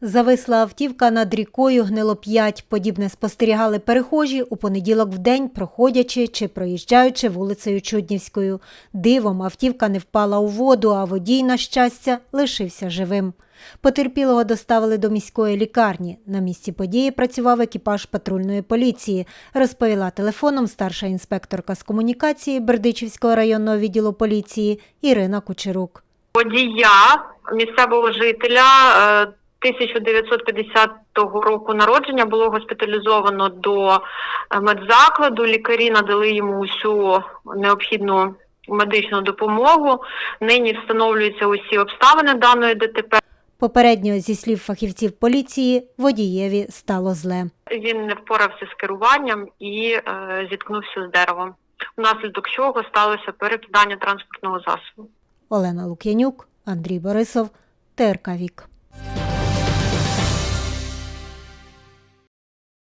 Зависла автівка над рікою Гнилоп'ять. Подібне спостерігали перехожі у понеділок в день, проходячи чи проїжджаючи вулицею Чуднівською. Дивом автівка не впала у воду, а водій, на щастя, лишився живим. Потерпілого доставили до міської лікарні. На місці події працював екіпаж патрульної поліції, розповіла телефоном старша інспекторка з комунікації Бердичівського районного відділу поліції Ірина Кучерук. водія місцевого жителя е, 1950 року народження було госпіталізовано до е, медзакладу. Лікарі надали йому усю необхідну медичну допомогу. Нині встановлюються усі обставини даної ДТП. Попередньо, зі слів фахівців поліції, водієві стало зле. Він не впорався з керуванням і е, зіткнувся з деревом, внаслідок чого сталося перекидання транспортного засобу. Олена Лук'янюк, Андрій Борисов, ТРК Вік.